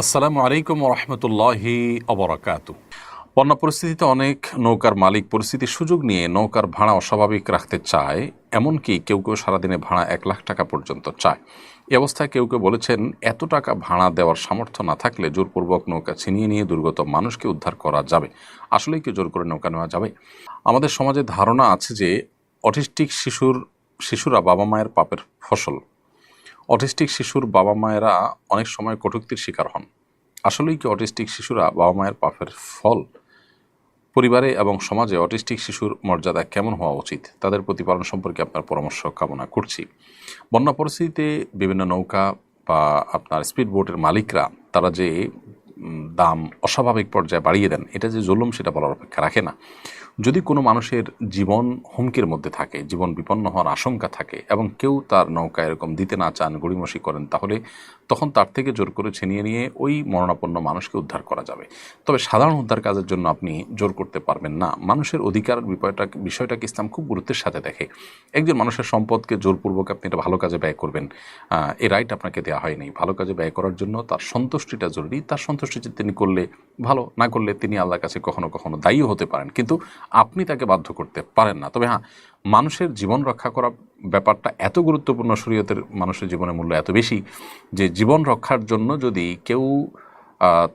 আসসালামু আলাইকুম রহমতুল্লাহি অবরাকাত বন্যা পরিস্থিতিতে অনেক নৌকার মালিক পরিস্থিতির সুযোগ নিয়ে নৌকার ভাড়া অস্বাভাবিক রাখতে চায়, এমনকি কেউ কেউ সারাদিনে ভাড়া এক লাখ টাকা পর্যন্ত চায়। এই অবস্থায় কেউ কেউ বলেছেন, এত টাকা ভাড়া দেওয়ার সামর্থ্য না থাকলে জোরপূর্বক নৌকা ছিনিয়ে নিয়ে দুর্গত মানুষকে উদ্ধার করা যাবে। আসলেই কি জোর করে নৌকা নেওয়া যাবে? আমাদের সমাজে ধারণা আছে যে, অটিস্টিক শিশুর, শিশুরা বাবা মায়ের পাপের ফসল। অটিস্টিক শিশুর বাবা মায়েরা অনেক সময় কটুক্তির শিকার হন। আসলেই কি অটিস্টিক শিশুরা বাবা মায়ের পাপের ফল? পরিবারে এবং সমাজে অটিস্টিক শিশুর মর্যাদা কেমন হওয়া উচিত? তাদের প্রতিপালন সম্পর্কে আপনার পরামর্শ, কামনা করছি। বন্যা পরিস্থিতিতে বিভিন্ন নৌকা বা আপনার স্পিড বোটের মালিকরা, তারা যে দাম অস্বাভাবিক পর্যায়ে বাড়িয়ে দেন, এটা যে জুলুম, সেটা বলার অপেক্ষা রাখে না। যদি কোনো মানুষের জীবন হুমকির মধ্যে থাকে, জীবন বিপন্ন হওয়ার আশঙ্কা থাকে এবং কেউ তার নৌকা এরকম দিতে না চান, গড়িমসি করেন, তাহলে তখন তার থেকে জোর করে ছিনিয়ে নিয়ে ওই মরণাপন্ন মানুষকে উদ্ধার করা যাবে। তবে সাধারণ উদ্ধার কাজের জন্য আপনি জোর করতে পারবেন না। মানুষের অধিকার বিষয়টা, বিষয়টাকে ইসলাম খুব গুরুত্বের সাথে দেখে। একজন মানুষের সম্পদকে জোরপূর্বক আপনি এটা ভালো কাজে ব্যয় করবেন। এই রাইট আপনাকে দেওয়া হয়নি। ভালো কাজে ব্যয় করার জন্য তার সন্তুষ্টিটা জরুরি। তার সন্তুষ্টি তিনি করলে ভালো, না করলে তিনি আল্লাহর কাছে কখনো কখনো দায়ীও হতে পারেন। কিন্তু আপনি তাকে বাধ্য করতে পারেন না। তবে হ্যাঁ মানুষের জীবন রক্ষা করা ব্যাপারটা এত গুরুত্বপূর্ণ শরীয়তের মানুষের জীবনের মূল্য এত বেশি যে জীবন রক্ষার জন্য যদি কেউ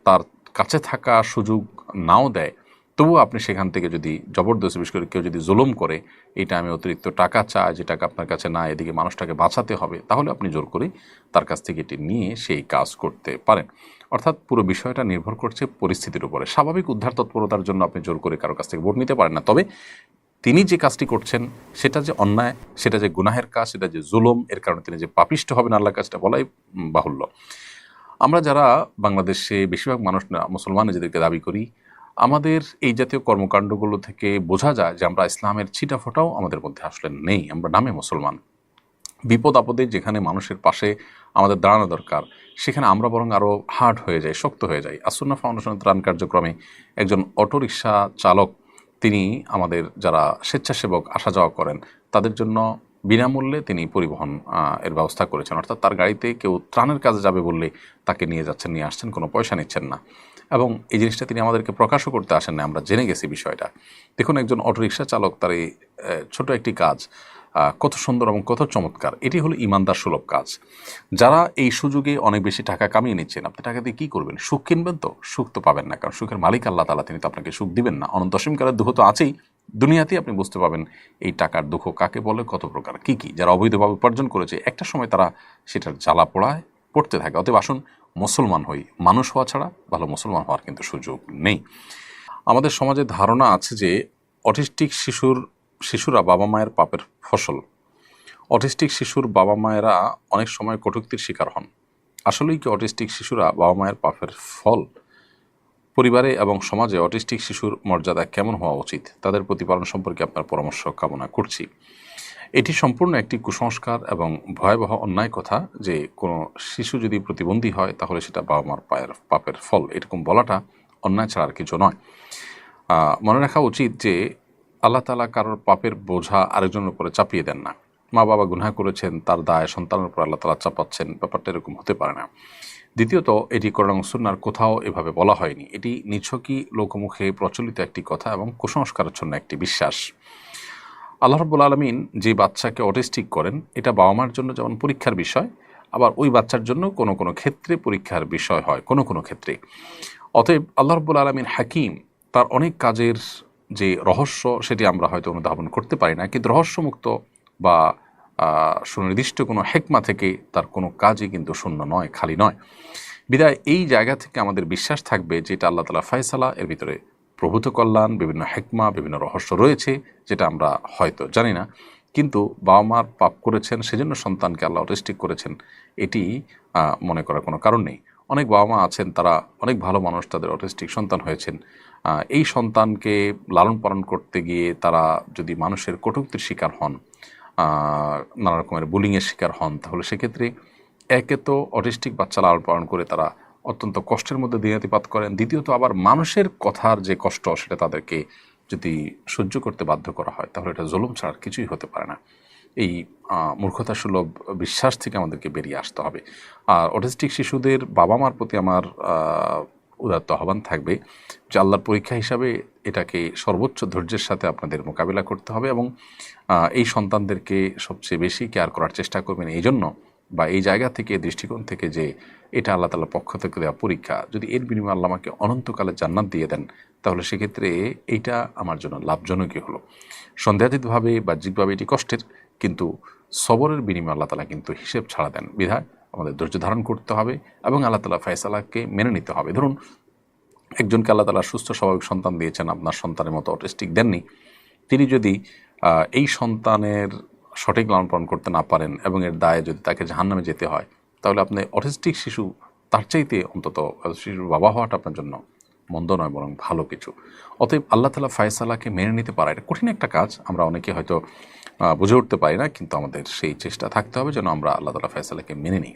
তার কাছে থাকা সুযোগ নাও দেয় তবুও আপনি সেখান থেকে যদি জবরদস্তি, বিশেষ করে কেউ যদি জুলুম করে, এটা আমি অতিরিক্ত টাকা চাই, যে টাকা আপনার কাছে না, এদিকে মানুষটাকে বাঁচাতে হবে, তাহলে আপনি জোর করে তার কাছ থেকে এটি নিয়ে সেই কাজ করতে পারেন। অর্থাৎ পুরো বিষয়টা নির্ভর করছে পরিস্থিতির উপরে। স্বাভাবিক উদ্ধার তৎপরতার জন্য আপনি জোর করে কারও কাছ থেকে ভোট নিতে পারেন না। তবে তিনি যে কাজটি করছেন, সেটা যে অন্যায়, সেটা যে গুনাহের কাজ, সেটা যে জুলুম, এর কারণে তিনি যে পাপিষ্ট হবেন আল্লাহ কাজটা বলাই বাহুল্য। আমরা যারা বাংলাদেশে বেশিরভাগ মানুষ মুসলমান নিজেদেরকে দাবি করি আমাদের এই জাতীয় কর্মকাণ্ডগুলো থেকে বোঝা যায় যে আমরা ইসলামের ছিটা ফোটাও আমাদের মধ্যে আসলে নেই, আমরা নামে মুসলমান। বিপদ আপদে যেখানে মানুষের পাশে আমাদের দাঁড়ানো দরকার, সেখানে আমরা বরং আরও হার্ড হয়ে যাই, শক্ত হয়ে যাই। আসন্না ফাউন্ডেশনের ত্রাণ কার্যক্রমে একজন অটোরিকশা চালক, তিনি আমাদের যারা স্বেচ্ছাসেবক আসা যাওয়া করেন, তাদের জন্য বিনামূল্যে তিনি পরিবহন এর ব্যবস্থা করেছেন। অর্থাৎ তার গাড়িতে কেউ ত্রাণের কাজে যাবে বললে তাকে নিয়ে যাচ্ছেন, নিয়ে আসছেন, কোনো পয়সা নিচ্ছেন না। এবং এই জিনিসটা তিনি আমাদেরকে প্রকাশও করতে আসেন না আমরা জেনে গেছি বিষয়টা। দেখুন, একজন অটোরিকশা চালক তার এই ছোট একটি কাজ কত সুন্দর এবং কত চমৎকার। এটি হলো ইমানদার সুলভ কাজ। যারা এই সুযোগে অনেক বেশি টাকা কামিয়ে নিচ্ছেন, আপনি টাকা দিয়ে কী করবেন? সুখ কিনবেন তো? সুখ তো পাবেন না, কারণ সুখের মালিক আল্লাহ তালা তিনি তো আপনাকে সুখ দিবেন না। অনন্ত অসীমকালের দুঃখ তো আছেই। দুনিয়াতেই আপনি বুঝতে পাবেন এই টাকার দুঃখ কাকে বলে, কত প্রকার, কি কি। যারা অবৈধভাবে উপার্জন করেছে, একটা সময় তারা সেটার জ্বালা পোড়ায়, পড়তে থাকে। অতএব আসুন মুসলমান হই, মানুষ হওয়া ছাড়া ভালো মুসলমান হওয়ার কিন্তু সুযোগ নেই। আমাদের সমাজে ধারণা আছে যে, অটিস্টিক শিশুর, শিশুরা বাবা মায়ের পাপের ফসল। অটিস্টিক শিশুর বাবা মায়েরা অনেক সময় কটূক্তির শিকার হন। আসলেই কি অটিস্টিক শিশুরা বাবা মায়ের পাপের ফল? পরিবারে এবং সমাজে অটিস্টিক শিশুর মর্যাদা কেমন হওয়া উচিত? তাদের প্রতিপালন সম্পর্কে আপনার পরামর্শ কামনা করছি। এটি সম্পূর্ণ একটি কুসংস্কার এবং ভয়াবহ অন্যায় কথা যে কোনো শিশু যদি প্রতিবন্ধী হয়, তাহলে সেটা বাবা মার পায়ের, পাপের ফল। এরকম বলাটা অন্যায় ছাড়া আর কিছু নয়। মনে রাখা উচিত যে আল্লাহ তালা কারোর পাপের বোঝা আরেকজনের উপরে চাপিয়ে দেন না। মা বাবা গুনহা করেছেন, তার দায় সন্তানের উপর আল্লাহ তালা চাপাচ্ছেন, ব্যাপারটা এরকম হতে পারে না। দ্বিতীয়ত, এটি কোরআন সুন্নার কোথাও এভাবে বলা হয়নি। এটি নিছকই, লোকমুখে প্রচলিত একটি কথা এবং কুসংস্কারাচ্ছন্ন একটি বিশ্বাস। আল্লাহ রব্বুল আলমিন যে বাচ্চাকে অটিস্টিক করেন, এটা বাবা মার জন্য যেমন পরীক্ষার বিষয়, আবার ওই বাচ্চার জন্য কোনো কোনো ক্ষেত্রে পরীক্ষার বিষয় হয়, কোনো কোনো ক্ষেত্রে। অতএব আল্লাহ রব্বুল আলমিন হাকিম, তার অনেক কাজের যে রহস্য সেটি আমরা হয়তো অনুধাবন করতে পারি না, কিন্তু রহস্যমুক্ত বা সুনির্দিষ্ট কোনো হেকমা থেকে তার কোনো কাজই কিন্তু শূন্য নয়, খালি নয়। বিদায়, এই জায়গা থেকে আমাদের বিশ্বাস থাকবে যে এটা আল্লাহ তালা ফয়সালা এর ভিতরে প্রভূত কল্যাণ, বিভিন্ন হেকমা, বিভিন্ন রহস্য রয়েছে, যেটা আমরা হয়তো জানি না। কিন্তু বাবা মার পাপ করেছেন, সেজন্য সন্তানকে আল্লাহ অটিস্টিক করেছেন, এটি মনে করার কোনো কারণ নেই। অনেক বাবা মা আছেন, তারা অনেক ভালো মানুষ, তাদের অটিস্টিক সন্তান হয়েছেন। এই সন্তানকে লালন পালন করতে গিয়ে তারা যদি মানুষের কটূক্তির শিকার হন নানা রকমের বুলিংয়ের শিকার হন, তাহলে সেক্ষেত্রে একে তো অটিস্টিক বাচ্চা লালন পালন করে তারা অত্যন্ত কষ্টের মধ্যে দিনাতিপাত করেন। দ্বিতীয়ত আবার মানুষের কথার যে কষ্ট সেটা তাদেরকে যদি সহ্য করতে বাধ্য করা হয় তাহলে এটা জুলুম ছাড়া কিছুই হতে পারে না। এই আহ, মূর্খতাসুলভ বিশ্বাস থেকে আমাদেরকে বেরিয়ে আসতে হবে। আর অটিস্টিক শিশুদের বাবা মার প্রতি আমার উদাত্ত আহ্বান থাকবে যে আল্লাহর পরীক্ষা হিসাবে এটাকে সর্বোচ্চ ধৈর্যের সাথে আপনাদের মোকাবিলা করতে হবে এবং এই সন্তানদেরকে সবচেয়ে বেশি কেয়ার করার চেষ্টা করবেন। এই জন্য বা এই জায়গা থেকে দৃষ্টিকোণ থেকে যে এটা আল্লাহ তালার পক্ষ থেকে দেওয়া পরীক্ষা, যদি এর বিনিময়ে আল্লাহ আমাকে অনন্তকালে জান্নাত দিয়ে দেন, তাহলে সেক্ষেত্রে এইটা আমার জন্য লাভজনকই হলো। সন্দেহাতীতভাবে বাহ্যিকভাবে এটি কষ্টের, কিন্তু সবরের বিনিময়ে আল্লাহ তালা কিন্তু হিসেব ছাড়া দেন। বিধায় আমাদের ধৈর্য ধারণ করতে হবে এবং আল্লাহ তালা ফয়সালাকে মেনে নিতে হবে। ধরুন, একজনকে আল্লাহ তালা সুস্থ স্বাভাবিক সন্তান দিয়েছেন, আপনার সন্তানের মতো অটিস্টিক দেননি। তিনি যদি এই সন্তানের সঠিক লালন পালন করতে না পারেন এবং এর দায়ে যদি তাকে জাহান্নামে যেতে হয়, তাহলে আপনি অটিস্টিক শিশু, তার চাইতে অন্তত শিশুর বাবা হওয়াটা আপনার জন্য মন্দ নয়, বরং ভালো কিছু। অতএব আল্লাহ তালা ফায়সালাকে মেনে নিতে পারা, এটা কঠিন একটা কাজ। আমরা অনেকে হয়তো বুঝে উঠতে পারি না, কিন্তু আমাদের সেই চেষ্টা থাকতে হবে যেন আমরা আল্লাহ তালা ফায়সালাকে মেনে নিই।